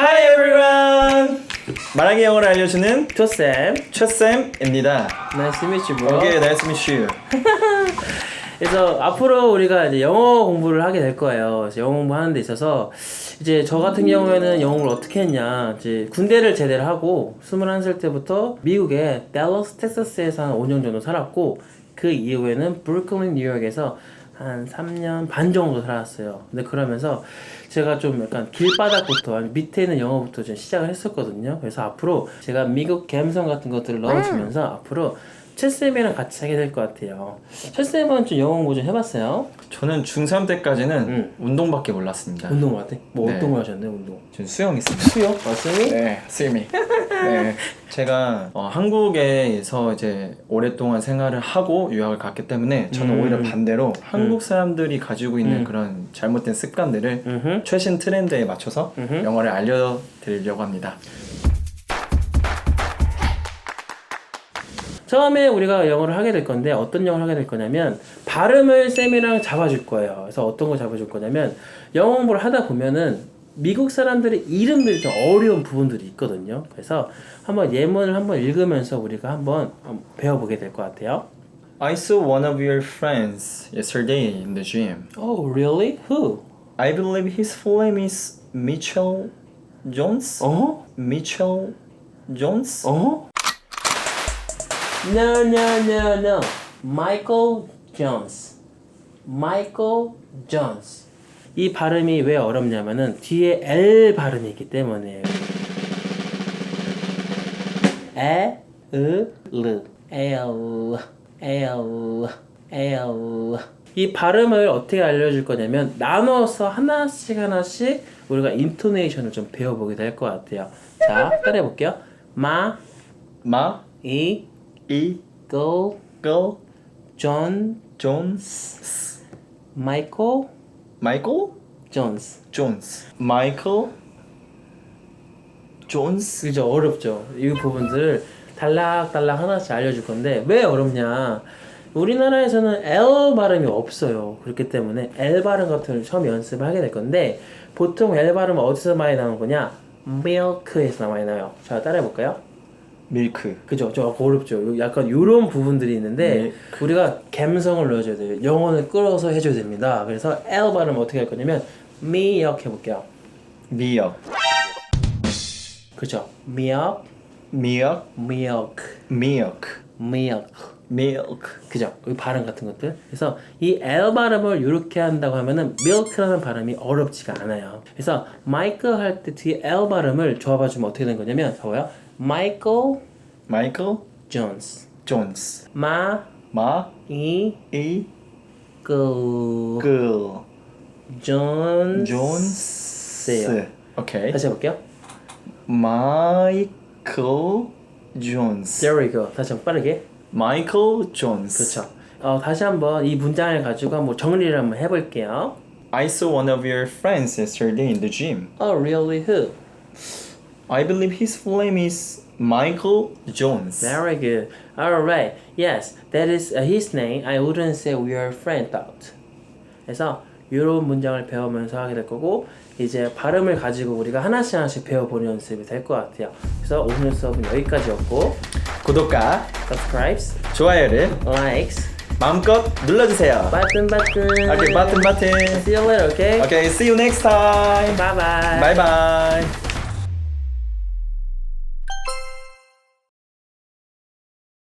Hi everyone. 말하기 영어를 알려주는 조쌤, 최쌤입니다. nice to meet you, bro. Okay, nice to meet you. 그래서 앞으로 우리가 이제 영어 공부를 하게 될 거예요. 그래서 영어 공부하는 데 있어서 이제 저 같은 경우에는 영어를 어떻게 했냐. 이제 군대를 제대를 하고 21살 때부터 미국의 댈러스, 텍사스에서 한 5년 정도 살았고 그 이후에는 브루클린, 뉴욕에서 한 3년 반 정도 살았어요. 근데 그러면서 제가 좀 약간 길바닥부터 밑에 있는 영어부터 좀 시작을 했었거든요. 그래서 앞으로 제가 미국 감성 같은 것들을 넣어주면서 앞으로 채쌤이랑 같이 하게 될 것 같아요. 채쌤은 좀 영어 공부 좀 해봤어요? 저는 중3 때까지는 음. 운동밖에 몰랐습니다. 운동 같아? 뭐 네. 어떤 걸 하셨나요, 운동? 저는 수영 있습니다. 수영? 네, 스위밍. 네. 제가 어, 한국에서 이제 오랫동안 생활을 하고 유학을 갔기 때문에 저는 음. 오히려 반대로 한국 사람들이 가지고 있는 그런 잘못된 습관들을 음흠. 최신 트렌드에 맞춰서 음흠. 영어를 알려드리려고 합니다. 처음에 우리가 영어를 하게 될 건데 어떤 영어를 하게 될 거냐면 발음을 쌤이랑 잡아줄 거예요. 그래서 어떤 걸 잡아줄 거냐면 영어 공부를 하다 보면은 미국 사람들의 이름들이 좀 어려운 부분들이 있거든요. 그래서 한번 예문을 한번 읽으면서 우리가 한번 배워보게 될 것 같아요. I saw one of your friends yesterday in the gym. Oh, really? Who? I believe his full name is Mitchell Jones. 어? Mitchell Jones. 어? No, no, no, no. Michael Jones. Michael Jones. 이 발음이 왜 어렵냐면은 뒤에 L 발음이 있기 때문이에요. 에, 으, 르, L, L, L. 이 발음을 어떻게 알려줄 거냐면 나눠서 하나씩 하나씩 우리가 인토네이션을 좀 배워보게 될 것 같아요. 자, 따라해 볼게요. 마, Ma 이, E 고, Go 존, Jones. 마이클, Michael 존스. Jones. Michael Jones. 그죠 어렵죠 이 부분들을 달락달락 하나씩 알려줄 건데 왜 어렵냐 우리나라에서는 L 발음이 없어요 그렇기 때문에 L 발음 같은 걸 처음 연습을 하게 될 건데 보통 L 발음은 어디서 많이 나오는 거냐 milk에서 많이 나와요 자 따라해 볼까요 밀크. 그죠 좀 어렵죠 요- 약간 요런 부분들이 있는데 네. 우리가 감성을 넣어줘야 돼요 영혼을 끌어서 해줘야 됩니다 그래서 L 발음 어떻게 할 거냐면 미역 해볼게요 미역. 그죠 미역 미역. milk milk. milk milk. 그죠? 이 발음 같은 것들. 그래서 이 L 발음을 이렇게 한다고 하면은 milk라는 발음이 어렵지가 않아요. 그래서 Michael 할때 뒤에 L 발음을 조합해 주면 어떻게 되는 거냐면 봐봐요. Michael Michael Jones. Jones. 마, 마 이, E 그, G 존, Jones. 오케이. 다시 해볼게요. 마이클 존스. There we go. 다시 한번 빠르게. 마이클 존스. 그렇죠. 어, 다시 한번 이 문장을 가지고 한번 정리를 한번 해볼게요. I saw one of your friends yesterday in the gym. Oh, really? Who? I believe his name is Michael Jones. Very good. All right. Yes, that is uh, his name. I wouldn't say we are friends out. 그래서 이런 문장을 배우면서 하게 될 거고 이제 발음을 가지고 우리가 하나씩 하나씩 배워보는 연습이 될 것 같아요. 그래서 오늘 수업은 여기까지였고 구독과 subscribes, 좋아요를 likes, 마음껏 눌러주세요. button button. Okay, button button. See you later. Okay. Okay, see you next time. Bye bye. Bye bye.